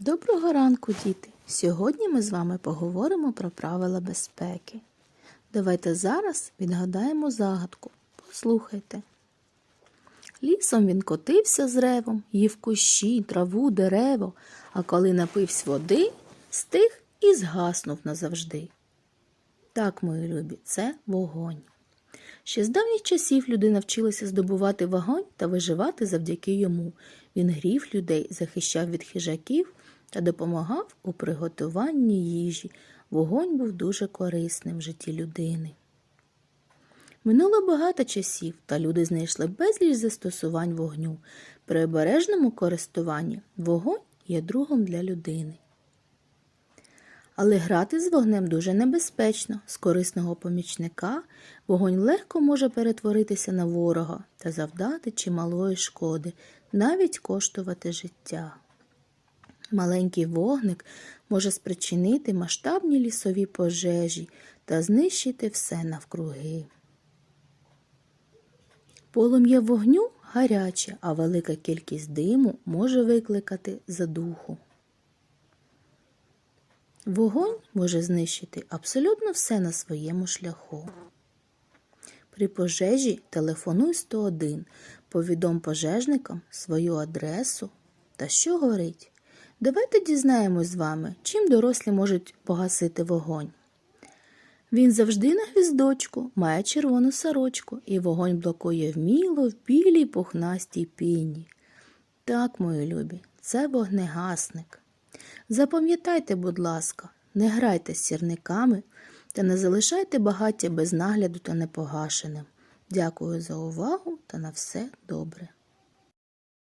Доброго ранку, діти! Сьогодні ми з вами поговоримо про правила безпеки. Давайте зараз відгадаємо загадку. Послухайте. Лісом він котився з ревом, їв кущі, траву, дерево, а коли напився води, стих і згаснув назавжди. Так, мої любі, це вогонь. Ще з давніх часів люди навчилися здобувати вогонь та виживати завдяки йому. Він грів людей, захищав від хижаків та допомагав у приготуванні їжі. Вогонь був дуже корисним в житті людини. Минуло багато часів, та люди знайшли безліч застосувань вогню. При обережному користуванні вогонь є другом для людини. Але грати з вогнем дуже небезпечно. З корисного помічника вогонь легко може перетворитися на ворога та завдати чималої шкоди, навіть коштувати життя. Маленький вогник може спричинити масштабні лісові пожежі та знищити все навкруги. Полум'я вогню гаряче, а велика кількість диму може викликати задуху. Вогонь може знищити абсолютно все на своєму шляху. При пожежі телефонуй 101, повідом пожежникам свою адресу та що горить. Давайте дізнаємось з вами, чим дорослі можуть погасити вогонь. Він завжди на гвіздочку, має червону сорочку, і вогонь блокує вміло в білій пухнастій піні. Так, мої любі, це вогнегасник. Запам'ятайте, будь ласка, не грайте з сірниками та не залишайте багаття без нагляду та непогашеним. Дякую за увагу та на все добре.